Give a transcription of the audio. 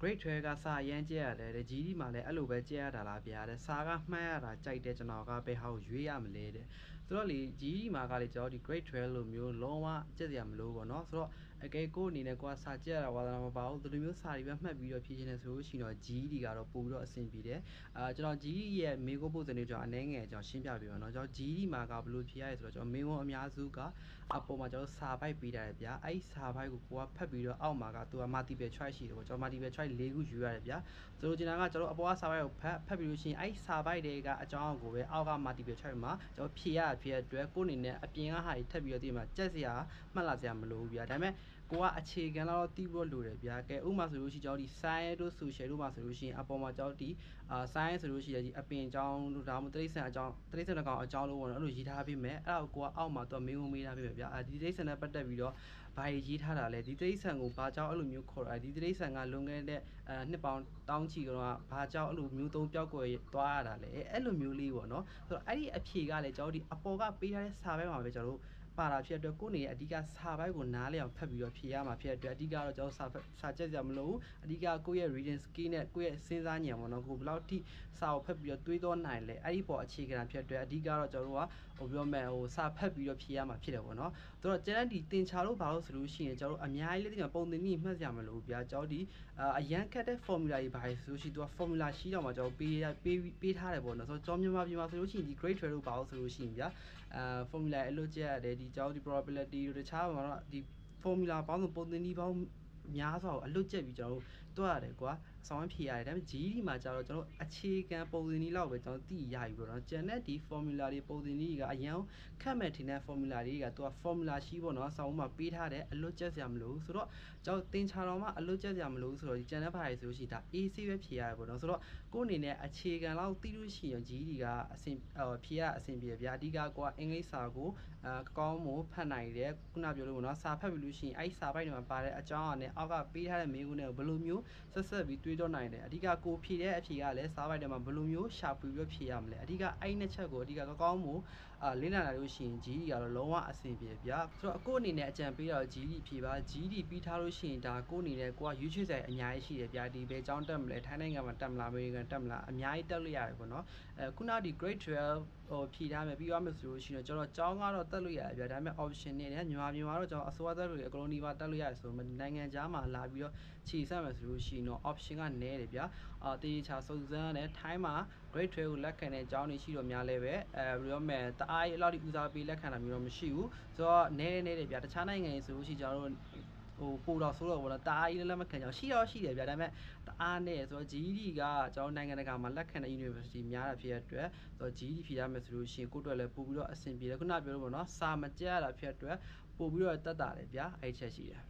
grade 12ကစာအရမ်းကျက်ရတယ်တဲ့ GD မှာလည်းအဲ့လိုပဲကျက်ရတာလားဗျာတဲ့စာကမှန်းရတာကြိုက်တယ်ကျွန်တော်ကဘယ်ဟာကိုရွေးရမလဲတဲ့ဆိုတော့လေ GD မှာကလေကျွန်တော်ဒီ grade 12လိုမျိုးလုံးဝကျက်စရာမလိုပေါ့နော်ဆိုတော့ အကဲကိုအနေနဲ့ကိုကစာကျက်ရတာဝါသနာမပါဘူးဒီလိုမျိုးစာတွေပဲမှတ်ပြီးတော့ဖြည့်ချင်တယ်ဆိုလို့ရှိရင်တော့ GD ကတော့ပို့ပြီးတော့အဆင်ပြေတယ်အာကျွန်တော် GD ရဲ့မေကိုပုံစံတွေကျွန်တော်အနေငယ်ကျွန်တော်ရှင်းပြပေးပါတော့ကျွန်တော် GD မှာကဘယ်လိုဖြည့်ရလဲဆိုတော့ကျွန်တော်မေဝန်အများစုကအပေါ်မှာကျွန်တော်စာပိုက်ပေးတာရဗျာအဲ့စာပိုက်ကိုကိုကဖတ်ပြီးတော့အောက်မှာကသူက multiple choice ရှိတယ်ပေါ့ကျွန်တော် multiple choice ၄ခုယူရတယ်ဗျာဆိုလိုချင်တာကကျွန်တော်အပေါ်ကစာပိုက်ကိုဖတ်ဖတ်ပြီးလို့ရှိရင်အဲ့စာပိုက်တွေကအကြောင်းကိုပဲအောက်က multiple choice မှာကျွန်တော်ဖြည့်ရဖြည့်ရအတွက်ကိုအနေနဲ့အပြင်ကဟာတွေထပ်ပြီးတော့ဒီမှာကြက်စရာမှတ်လာစရာမလိုဘူးဗျာဒါပေမဲ့ကိုကအခြေခံတော့တီးဖို့လိုတယ်ဗျာကဲဥပမာဆိုလို့ရှိရင်ကျွန်တော်ဒီ science တို့ social တို့မှာဆိုလို့ရှိရင်အပေါ်မှာကျွန်တော်ဒီအာ science ဆိုလို့ရှိရင်ဒီအပင်အကြောင်းတို့ဒါမှမဟုတ်တိရစ္ဆာန်အကြောင်းတိရစ္ဆာန်ကောင်အကြောင်းလို့ပေါ့နော်အဲ့လိုရေးထားပေးမယ်အဲ့ဒါကိုကိုကအောက်မှာတော့မေးဝင်မေးထားပေးမယ်ဗျာဒီတိရစ္ဆာန်နဲ့ပတ်သက်ပြီးတော့ဘာရေးထားတာလဲဒီတိရစ္ဆာန်ကိုဘာကြောင့်အဲ့လိုမျိုးခေါ်တာဒီတိရစ္ဆာန်ကလွန်ခဲ့တဲ့အဲနှစ်ပေါင်းတောင်းချီကတော့ဘာကြောင့်အဲ့လိုမျိုးသုံးပြောက်ကွယ်သွားရတာလဲအဲ့လိုမျိုးလေးပေါ့နော်ဆိုတော့အဲ့ဒီအဖြေကလည်းကျွန်တော်ဒီအပေါ်ကပေးထားတဲ့စာပဲမှာပဲကျွန်တော်တို့ ပါတာဖြစ်တဲ့အတွက်ကိုယ်နေအဓိကစာပိုက်ကိုနားလည်အောင်ဖတ်ပြီးတော့ဖြေရမှာဖြစ်တဲ့အတွက်အဓိကတော့ကျွန်တော်စာစာချက်ကြမလို့အဓိကကိုယ့်ရဲ့ reading skill နဲ့ကိုယ့်ရဲ့စဉ်းစားဉာဏ်ပေါ့နော်ကိုဘယ်လောက်ထိစာကိုဖတ်ပြီးတော့တွေးတော့နိုင်လဲအဲ့ဒီပေါ်အခြေခံဖြစ်တဲ့အတွက်အဓိကတော့ကျွန်တော်တို့ကဟိုပြောမယ်ဟိုစာဖတ်ပြီးတော့ဖြေရမှာဖြစ်တယ်ပေါ့နော်ဆိုတော့ကျန်တဲ့ဒီသင်ချာလို့ဘာလို့ဆိုလို့ရှိရင်ကျွန်တော်တို့အများကြီးလေးတင်ပုံသင်နည်းမှတ်စရာမလိုဘူးဗျာကျွန်တော်ဒီအရန်ခက်တဲ့ formula ကြီးဘာလို့ဆိုလို့ရှိရင်သူက formula ရှိတော့မှကျွန်တော်ပေးပေးပေးထားတယ်ပေါ့နော်ဆိုတော့ကျွန်တော်မြန်မာပြည်မှာဆိုလို့ရှိရင်ဒီ grade 12လို့ဘာလို့ဆိုလို့ရှိရင်ဗျာအာ formula အလုပ်ကျက်ရတယ်ဒီကျွန်တော်ဒီ probability တို့တခြားမှာတော့ဒီ formula ပေါင်းစုံပုံသင်နည်းပေါင်း များစွာကိုအလွတ်ကျက်ပြီးကျွန်တော်တို့တွက်ရတယ်ကွာဆောင်းဖြေရတယ်ဒါပေမဲ့ GD မှာကျတော့ကျွန်တော်အခြေခံပုံစံနည်းလောက်ပဲကျွန်တော်သိရပြီပေါ့နော်ကျန်တဲ့ဒီ formula တွေပုံစံနည်းတွေကအရင်ခက်မဲ့ထင်တဲ့ formula တွေကသူက formula ရှိပေါ့နော်ဆောင်းမှာပေးထားတယ်အလွတ်ကျက်စရာမလိုဆိုတော့ကျွန်တော်သင်ချာတော်မှာအလွတ်ကျက်စရာမလိုဆိုတော့ဒီကျန်တဲ့ဘာတွေဆိုလို့ရှိတာ AC ပဲဖြေရတယ်ပေါ့နော်ဆိုတော့ကိုယ်အနေနဲ့အခြေခံလောက်သိလို့ရှိရင် GD ကအဆင်ဖြေရအဆင်ပြေပြအဓိကကိုကအင်္ဂလိပ်စာကိုအကောင်းမို့ဖတ်နိုင်တယ်ခုနပြောလို့ပေါ့နော်စာဖတ်ပြီးလို့ရှိရင်အဲ့စာပိုက်တွေမှာပါတဲ့အကြောင်းအရာနဲ့အောက်ကပေးထားတဲ့မေးခွန်းတွေကိုဘယ်လိုမျိုးဆက်ဆက်ပြီးတွေးတော့နိုင်တယ်အဓိကကိုဖြည့်တဲ့အဖြေကလည်းစားပိုက်ထဲမှာဘယ်လိုမျိုးရှာဖွေပြီးဖြည့်ရမလဲအဓိကအဲ့နှစ်ချက်ကိုအဓိကကောင်းကောင်းမို့အာလင်းလာလို့ရှိရင် GD ကတော့လုံးဝအဆင်ပြေဗျာဆိုတော့အခုအနေနဲ့အကြံပေးတော့ GD ဖြည့်ပါ GD ပြီးထားလို့ရှိရင်ဒါကိုအနေနဲ့ကိုက YouTube ဆိုင်အများကြီးရှိတယ်ဗျာဒီဘယ်ကျောင်းတက်မလဲထိုင်းနိုင်ငံမှာတက်မလားအမေရိကန်တက်မလားအများကြီးတက်လို့ရတယ်ပေါ့နော်အဲခုနဒီ grade 12ဟိုဖြည့်ထားမယ်ပြီးသွားမယ်ဆိုလို့ရှိရင်ကျွန်တော်ကျောင်းကတော့တက်လို့ရတယ်ဗျာဒါပေမဲ့ option နဲ့မြန်မာပြည်မှာတော့ကျွန်တော်အစိုးရတက်လို့ရအကလုံးဒီပါတက်လို့ရတယ်ဆိုတော့နိုင်ငံခြားမှာလာပြီးတော့ခြေဆက်မယ်ဆိုလို့ရှိရင်တော့ option ကနည်းတယ်ဗျာအာတေးချာစုံစမ်းတယ်ထိုင်းမှာ grade 12ကိုလက်ခံတဲ့အကြောင်းတွေရှိတော့များလဲပဲအဲဘယ်လိုမဲ့တအားအဲ့လောက်ဒီဦးစားပေးလက်ခံတာမျိုးတော့မရှိဘူးဆိုတော့နည်းနည်းတယ်ဗျာတခြားနိုင်ငံတွေဆိုလို့ရှိရင်ကျွန်တော်တို့ဟိုပို့တော့ဆိုတော့ဘောလားတအားကြီးလည်းမခံကြအောင်ရှိတော့ရှိတယ်ဗျာဒါပေမဲ့တအားနဲ့ဆိုတော့ GED ကကျွန်တော်နိုင်ငံတကာမှာလက်ခံတဲ့ university များတာဖြစ်တဲ့အတွက်ဆိုတော့ GED ဖြေရမယ်ဆိုလို့ရှိရင်ကိုယ့်အတွက်လည်းပို့ပြီးတော့အဆင်ပြေတယ်ခုနပြောလို့ပေါ့နော်စာမကြက်ရတာဖြစ်တဲ့အတွက်ပို့ပြီးတော့တက်တာလေဗျာအဲ့ချက်ရှိတယ်